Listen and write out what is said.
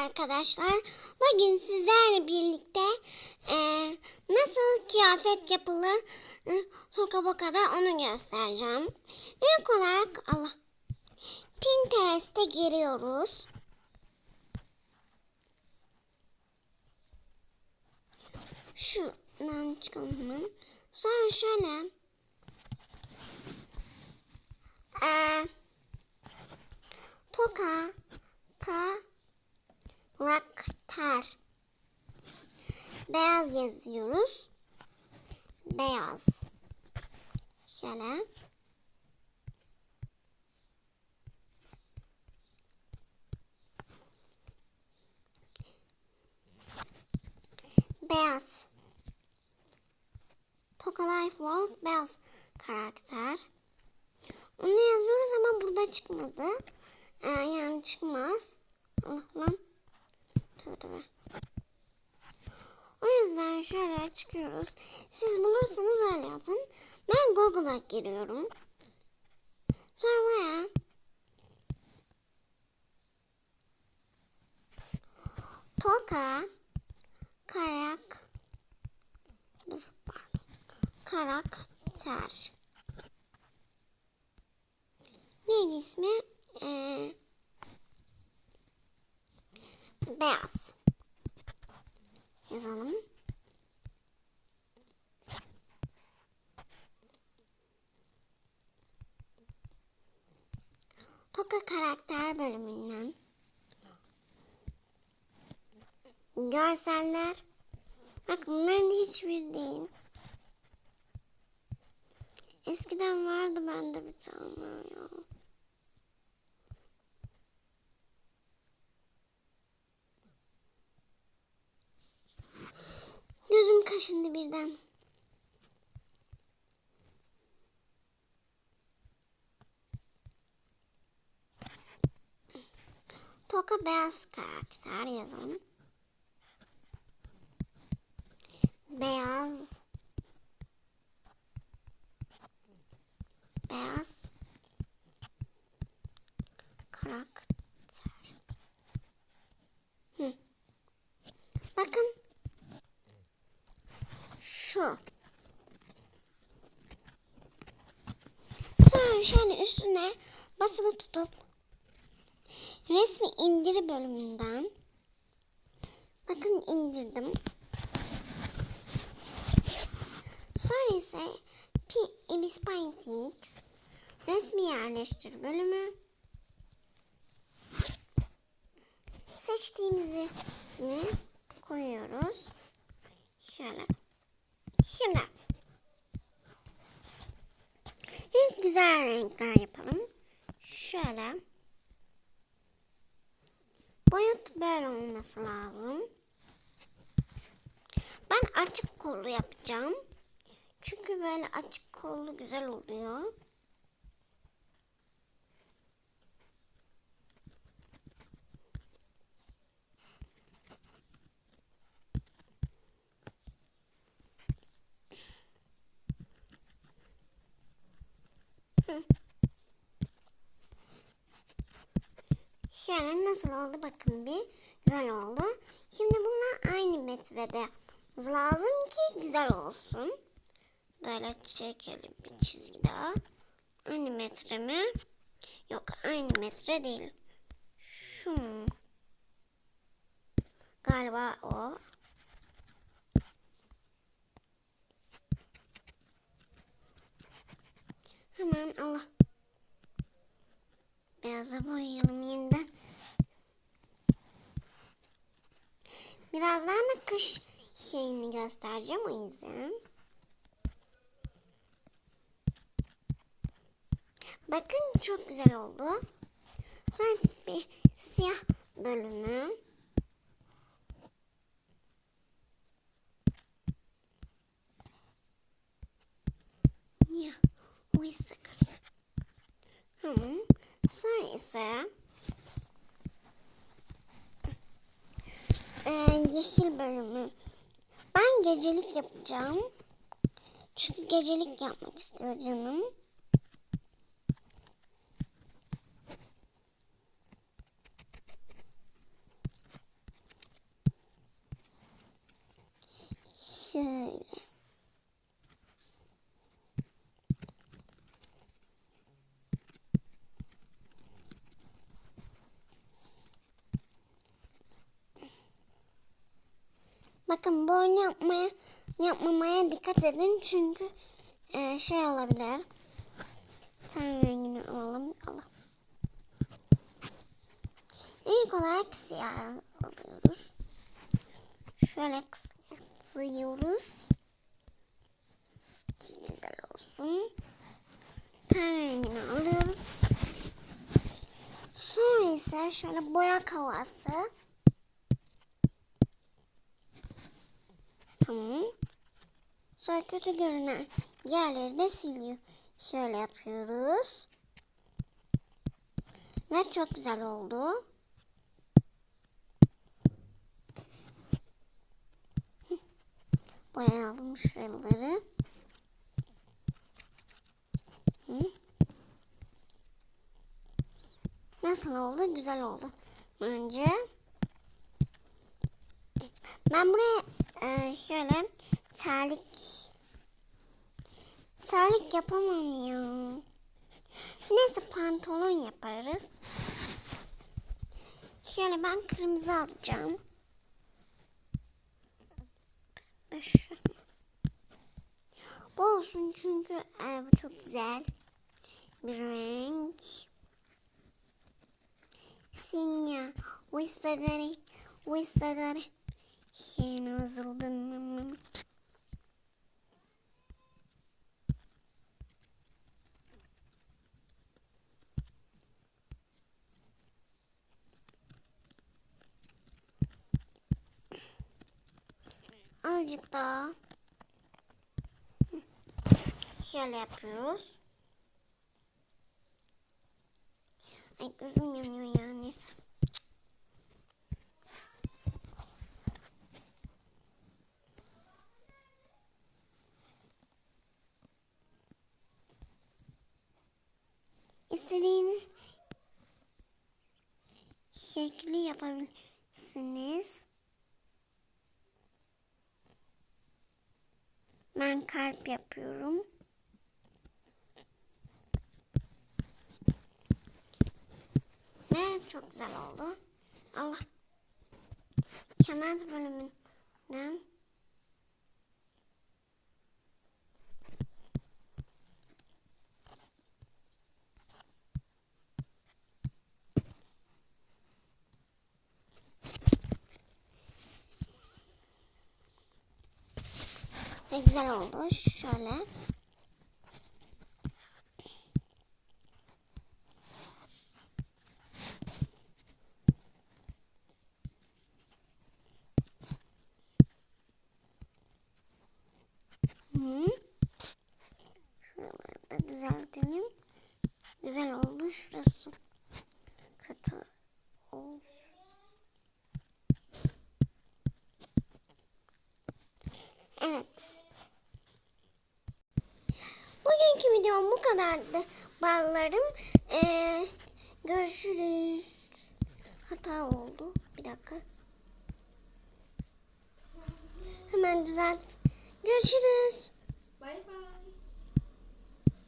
arkadaşlar. Bugün sizlerle birlikte e, nasıl kıyafet yapılır Toka Boka'da onu göstereceğim. İlk olarak Allah Pinterest'e giriyoruz. Şuradan çıkalım hemen. Sonra şöyle e, Toka karakter. Beyaz yazıyoruz. Beyaz. Şöyle. Beyaz. Toka Life World beyaz karakter. Onu yazıyoruz ama burada çıkmadı. Ee, yani çıkmaz. Allah lan. Tövbe. O yüzden şöyle çıkıyoruz. Siz bulursanız öyle yapın. Ben Google'a giriyorum. Sonra buraya Toka karak dur pardon karakter neydi ismi ee, beyaz yazalım. Toka karakter bölümünden görseller bak bunların hiçbir değil. Eskiden vardı bende bir tane kaşındı birden. Toka beyaz karakter yazalım. Beyaz. Beyaz. Karakter. Hı. Bakın şu. Sonra şöyle üstüne basılı tutup resmi indir bölümünden bakın indirdim. Sonra ise P Ibis Paintix resmi yerleştir bölümü seçtiğimiz resmi koyuyoruz. Şöyle. Şimdi ilk güzel renkler yapalım. Şöyle. Boyut böyle olması lazım. Ben açık kollu yapacağım. Çünkü böyle açık kollu güzel oluyor. Şöyle nasıl oldu bakın bir. Güzel oldu. Şimdi bununla aynı metrede lazım ki güzel olsun. Böyle çekelim bir çizgi daha. Aynı metre mi? Yok aynı metre değil. Şu mu? Galiba o. Hemen Allah. Beyaza boyayalım yeniden. Birazdan da kış şeyini göstereceğim o yüzden. Bakın çok güzel oldu. Sonra bir siyah bölümü. Ya, bu hmm. Sonra ise ee, yeşil bölümü. Ben gecelik yapacağım. Çünkü gecelik yapmak istiyor canım. Şöyle. Bakın boyun yapmaya yapmamaya dikkat edin çünkü e, şey olabilir. Ten rengini alalım. alalım. İlk olarak siyah alıyoruz. Şöyle kısıyoruz. Güzel olsun. Ten rengini alıyoruz. Sonra ise şöyle boya havası. Tamam. Sonra kötü görünen yerleri de siliyor. Şöyle yapıyoruz. Ve çok güzel oldu. Boyayalım şuraları. Nasıl oldu? Güzel oldu. Önce ben buraya e, şöyle terlik terlik yapamam ya. Neyse pantolon yaparız. Şöyle ben kırmızı alacağım. Şu. Bu olsun çünkü e, bu çok güzel bir renk. Sinya, Vistadari, Vistadari. Şeyin azıldın. Azıcık daha. Şöyle yapıyoruz. Ay gözüm yanıyor ya neyse. İstediğiniz şekli yapabilirsiniz. Ben kalp yapıyorum. Ve çok güzel oldu. Allah. Kemer bölümünden Ve güzel oldu. Şöyle. Hı. Şuraları da düzeltelim. Güzel oldu şurası. Kötü oldu. Evet. Bugünkü videom bu kadardı ballarım. Ee, görüşürüz. Hata oldu. Bir dakika. Hemen düzelt. Görüşürüz. Bay bay.